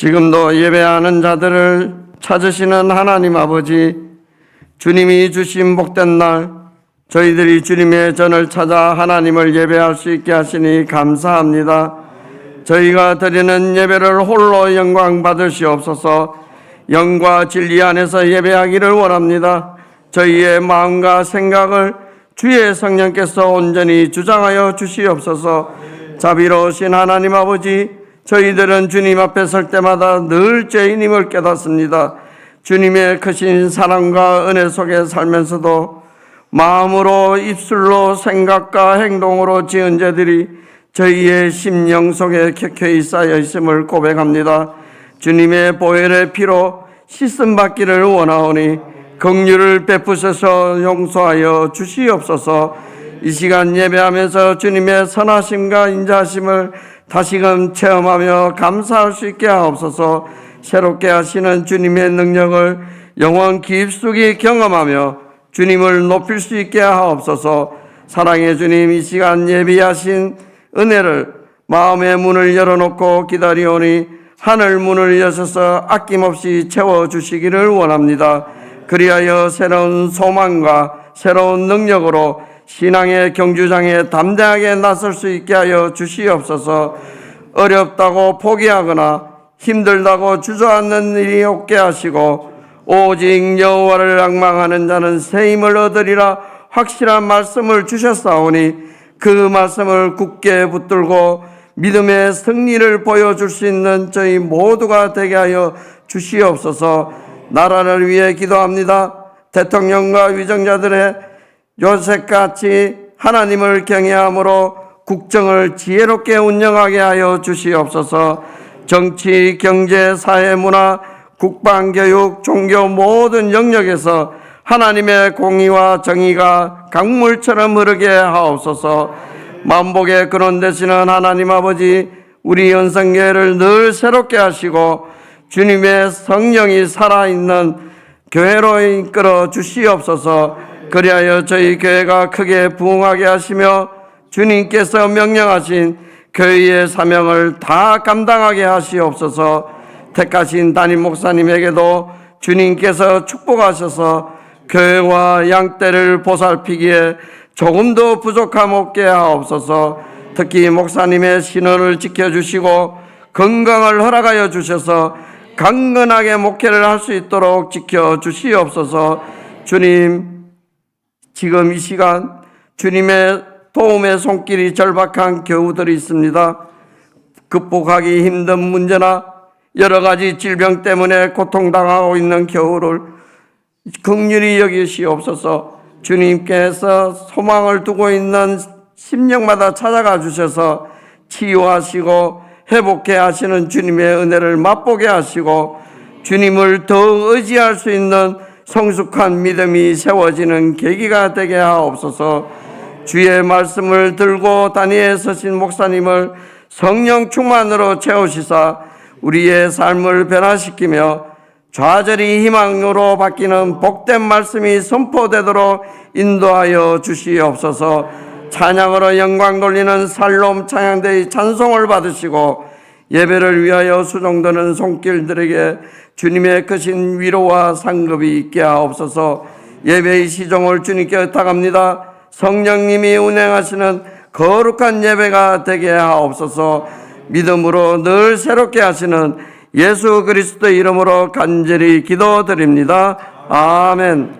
지금도 예배하는 자들을 찾으시는 하나님 아버지, 주님이 주신 복된 날, 저희들이 주님의 전을 찾아 하나님을 예배할 수 있게 하시니 감사합니다. 저희가 드리는 예배를 홀로 영광 받으시옵소서 영과 진리 안에서 예배하기를 원합니다. 저희의 마음과 생각을 주의 성령께서 온전히 주장하여 주시옵소서 자비로우신 하나님 아버지 저희들은 주님 앞에 설 때마다 늘 죄인임을 깨닫습니다. 주님의 크신 사랑과 은혜 속에 살면서도 마음으로 입술로 생각과 행동으로 지은 죄들이 저희의 심령 속에 켜켜이 쌓여 있음을 고백합니다. 주님의 보혈의 피로 씻음 받기를 원하오니 긍휼을 베푸셔서 용서하여 주시옵소서. 이 시간 예배하면서 주님의 선하심과 인자하심을 다시금 체험하며 감사할 수 있게 하옵소서. 새롭게 하시는 주님의 능력을 영원 깊숙이 경험하며 주님을 높일 수 있게 하옵소서. 사랑의 주님 이 시간 예비하신 은혜를 마음의 문을 열어놓고 기다리오니 하늘 문을 여셔서 아낌없이 채워 주시기를 원합니다. 그리하여 새로운 소망과 새로운 능력으로 신앙의 경주장에 담대하게 나설 수 있게 하여 주시옵소서. 어렵다고 포기하거나 힘들다고 주저앉는 일이 없게 하시고 오직 여호와를 악망하는 자는 새 힘을 얻으리라 확실한 말씀을 주셨사오니 그 말씀을 굳게 붙들고 믿음의 승리를 보여줄 수 있는 저희 모두가 되게 하여 주시옵소서 나라를 위해 기도합니다. 대통령과 위정자들의 요셉같이 하나님을 경외함으로 국정을 지혜롭게 운영하게 하여 주시옵소서 정치, 경제, 사회, 문화, 국방, 교육, 종교 모든 영역에서 하나님의 공의와 정의가 강물처럼 흐르게 하옵소서. 만복의 근원 되시는 하나님 아버지, 우리 연성교회를 늘 새롭게 하시고 주님의 성령이 살아있는 교회로 이끌어 주시옵소서. 그리하여 저희 교회가 크게 부흥하게 하시며 주님께서 명령하신 교회의 사명을 다 감당하게 하시옵소서. 택하신 담임 목사님에게도 주님께서 축복하셔서 교회와 양떼를 보살피기에 조금도 부족함 없게 하옵소서. 특히 목사님의 신원을 지켜주시고 건강을 허락하여 주셔서 강건하게 목회를 할 수 있도록 지켜 주시옵소서. 주님, 지금 이 시간 주님의 도움의 손길이 절박한 교우들이 있습니다. 극복하기 힘든 문제나 여러 가지 질병 때문에 고통당하고 있는 겨울을 극률이 여기시옵소서 주님께서 소망을 두고 있는 심령마다 찾아가 주셔서 치유하시고 회복해 하시는 주님의 은혜를 맛보게 하시고 주님을 더 의지할 수 있는 성숙한 믿음이 세워지는 계기가 되게 하옵소서. 주의 말씀을 들고 단위에 서신 목사님을 성령 충만으로 채우시사 우리의 삶을 변화시키며 좌절이 희망으로 바뀌는 복된 말씀이 선포되도록 인도하여 주시옵소서. 찬양으로 영광 돌리는 살롬 찬양대의 찬송을 받으시고 예배를 위하여 수종드는 손길들에게 주님의 크신 위로와 상급이 있게 하옵소서 예배의 시종을 주님께 의탁합니다 성령님이 운행하시는 거룩한 예배가 되게 하옵소서 믿음으로 늘 새롭게 하시는 예수 그리스도 이름으로 간절히 기도드립니다. 아멘.